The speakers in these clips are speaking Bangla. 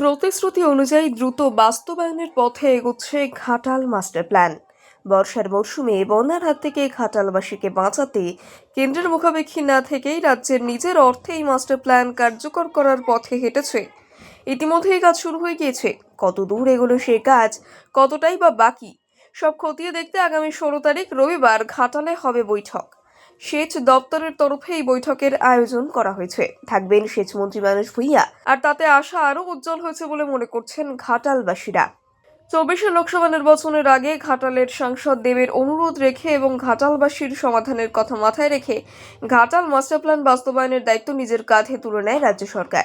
প্রতিশ্রুতি অনুযায়ী দ্রুত বাস্তবায়নের পথে এগোচ্ছে ঘাটাল মাস্টার প্ল্যান। বর্ষার মরশুমে বন্যার হাত থেকে ঘাটালবাসীকে বাঁচাতে কেন্দ্রের মুখাপেক্ষী না থেকেই রাজ্যের নিজের অর্থে এই মাস্টার প্ল্যান কার্যকর করার পথে হেঁটেছে। ইতিমধ্যেই কাজ শুরু হয়ে গিয়েছে। কত দূর এগুলো সে কাজ, কতটাই বা বাকি, সব খতিয়ে দেখতে আগামী ষোলো তারিখ রবিবার ঘাটালে হবে বৈঠক। সেচ দপ্তরের তরফে এই বৈঠকের আয়োজন করা হয়েছে। থাকবেন সেচমন্ত্রী মানুষ ভুইয়া। আর তাতে আশা আরও উজ্জ্বল হয়েছে বলে মনে করছেন ঘাটালবাসীরা। চব্বিশে লোকসভা নির্বাচনের আগে ঘাটালের সাংসদ দেবের অনুরোধ রেখে এবং ঘাটালবাসীর সমাধানের কথা মাথায় রেখে ঘাটাল মাস্টার প্ল্যান বাস্তবায়নের দায়িত্ব নিজের কাঁধে তুলে নেয় রাজ্য সরকার।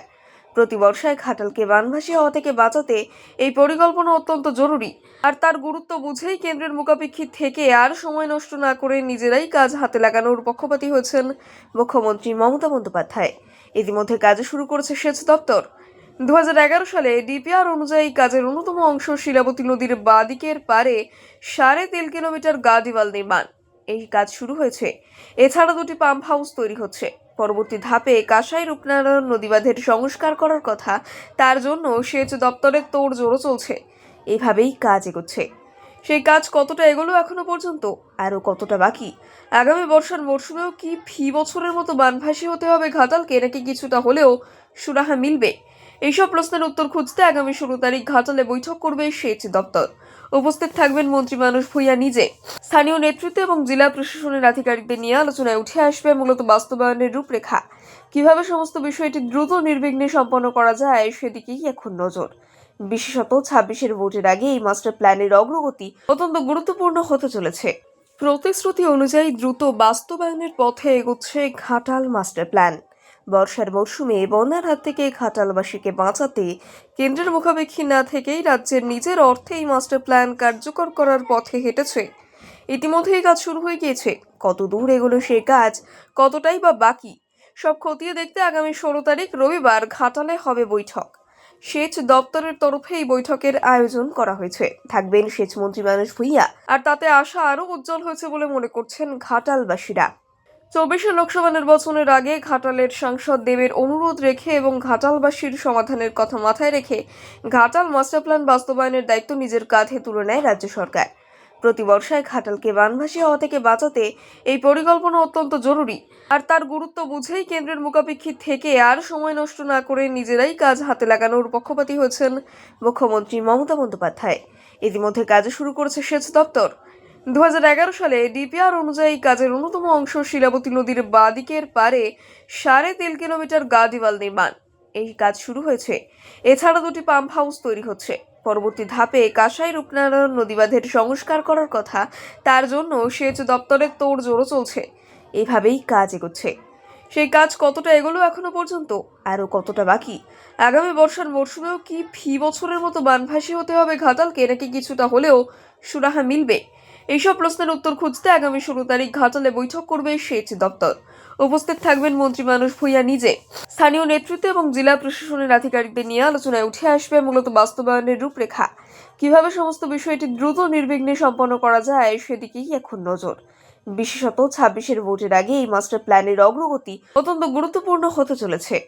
প্রতি বর্ষায় ঘাটালকে বানভাসী হওয়া থেকে বাঁচাতে এই পরিকল্পনা অত্যন্ত জরুরি। আর তার গুরুত্ব বুঝেই কেন্দ্রের মুখাপেক্ষী থেকে আর সময় নষ্ট না করে নিজেরাই কাজ হাতে লাগানোর পক্ষপাতী হয়েছেন মুখ্যমন্ত্রী মমতা বন্দ্যোপাধ্যায়। ইতিমধ্যে কাজ শুরু করেছে সেচ দপ্তর। দু হাজার এগারো সালে ডিপিআর অনুযায়ী কাজের অন্যতম অংশ শিলাবতী নদীর বাদিকের পারে সাড়ে তিন কিলোমিটার গাদিওয়াল নির্মাণ। এই কাজ শুরু হয়েছে। এছাড়া দুটি পাম্প হাউস তৈরি হচ্ছে। পরবর্তী ধাপে কাঁসাই রূপনারায়ণ নদীবাঁধের সংস্কার করার কথা, তার জন্য সেচ দপ্তরের তোড় জোড়ো চলছে। এভাবেই কাজ এগোচ্ছে। সেই কাজ কতটা এগোলো এখনও পর্যন্ত? আরও কতটা বাকি? আগামী বর্ষার মরশুমেও কি ফি বছরের মতো বানভাসী হতে হবে ঘাটালকে, নাকি কিছুটা হলেও সুরাহা মিলবে? এইসব প্রশ্নের উত্তর খুঁজতে আগামী ষোলো তারিখ ঘাটালে বৈঠক করবে সেচ দপ্তর। উপস্থিত থাকবেন মন্ত্রী মানুষ ভূঁইয়া নিজে। স্থানীয় নেতৃত্ব এবং জেলা প্রশাসনের আধিকারিকদের নিয়ে আলোচনায় উঠে আসবে মূলত বাস্তবায়নের রূপরেখা। কীভাবে সমস্ত বিষয়টি দ্রুত নির্বিঘ্নে সম্পন্ন করা যায় সেদিকেই এখন নজর। বিশেষত ছাব্বিশের ভোটের আগে এই মাস্টার প্ল্যানের অগ্রগতি অত্যন্ত গুরুত্বপূর্ণ হতে চলেছে। প্রতিশ্রুতি অনুযায়ী দ্রুত বাস্তবায়নের পথে এগোচ্ছে ঘাটাল মাস্টার প্ল্যান। বর্ষার মরশুমে বন্যার হাত থেকে ঘাটালবাসীকে বাঁচাতে কেন্দ্রের মুখাপেক্ষী না থেকেই রাজ্যের নিজের অর্থে এই মাস্টার প্ল্যান কার্যকর করার পথে হেঁটেছে। ইতিমধ্যেই কাজ শুরু হয়ে গিয়েছে। কত দূর এগুলো সে কাজ, কতটাই বা বাকি, সব খতিয়ে দেখতে আগামী ষোলো তারিখ রবিবার ঘাটালে হবে বৈঠক। সেচ দপ্তরের তরফে এই বৈঠকের আয়োজন করা হয়েছে। থাকবেন সেচমন্ত্রী মানুষ ভুইয়া। আর তাতে আশা আরও উজ্জ্বল হয়েছে বলে মনে করছেন ঘাটালবাসীরা। চব্বিশে লোকসভা নির্বাচনের আগে ঘাটালের সাংসদ দেবের অনুরোধ রেখে এবং ঘাটালবাসীর সমাধানের কথা মাথায় রেখে ঘাটাল মাস্টার প্ল্যান বাস্তবায়নের দায়িত্ব নিজের কাঁধে তুলে নেয় রাজ্য সরকার। প্রতি বর্ষায় ঘাটালকে বানভাসী হওয়া থেকে বাঁচাতে এই পরিকল্পনা অত্যন্ত জরুরি। আর তার গুরুত্ব বুঝেই কেন্দ্রের মুখাপেক্ষী থেকে আর সময় নষ্ট না করে নিজেরাই কাজ হাতে লাগানোর পক্ষপাতী হয়েছেন মুখ্যমন্ত্রী মমতা বন্দ্যোপাধ্যায়। ইতিমধ্যে কাজ শুরু করেছে সেচ দপ্তর। দু হাজার এগারো সালে ডিপিআর অনুযায়ী কাজের অন্যতম অংশ শিলাবতী নদীর বাদিকের পারে সাড়ে তিন কিলোমিটার গাদিওয়াল নির্মাণ। এই কাজ শুরু হয়েছে। এছাড়া দুটি পাম্প হাউস তৈরি হচ্ছে। পরবর্তী ধাপে কাঁসাই রূপনারায়ণ নদীবাঁধের সংস্কার করার কথা, তার জন্য সেচ দপ্তরের তোড় জোড়ো চলছে। এভাবেই কাজ এগোচ্ছে। সেই কাজ কতটা এগোলো এখনও পর্যন্ত? আরও কতটা বাকি? আগামী বর্ষার মরশুমেও কি ফি বছরের মতো বানভাসী হতে হবে ঘাটালকে, নাকি কিছুটা হলেও সুরাহা মিলবে? এইসব প্রশ্নের উত্তর খুঁজতে আগামী ষোলো তারিখ ঘাটালে বৈঠক করবে সেচ দপ্তর। উপস্থিত থাকবেন মন্ত্রী মানুষ ভূঁইয়া নিজে। স্থানীয় নেতৃত্ব এবং জেলা প্রশাসনের আধিকারিকদের নিয়ে আলোচনায় উঠে আসবে মূলত বাস্তবায়নের রূপরেখা। কীভাবে সমস্ত বিষয়টি দ্রুত নির্বিঘ্নে সম্পন্ন করা যায় সেদিকেই এখন নজর। বিশেষত ছাব্বিশের ভোটের আগে এই মাস্টার প্ল্যানের অগ্রগতি অত্যন্ত গুরুত্বপূর্ণ হতে চলেছে।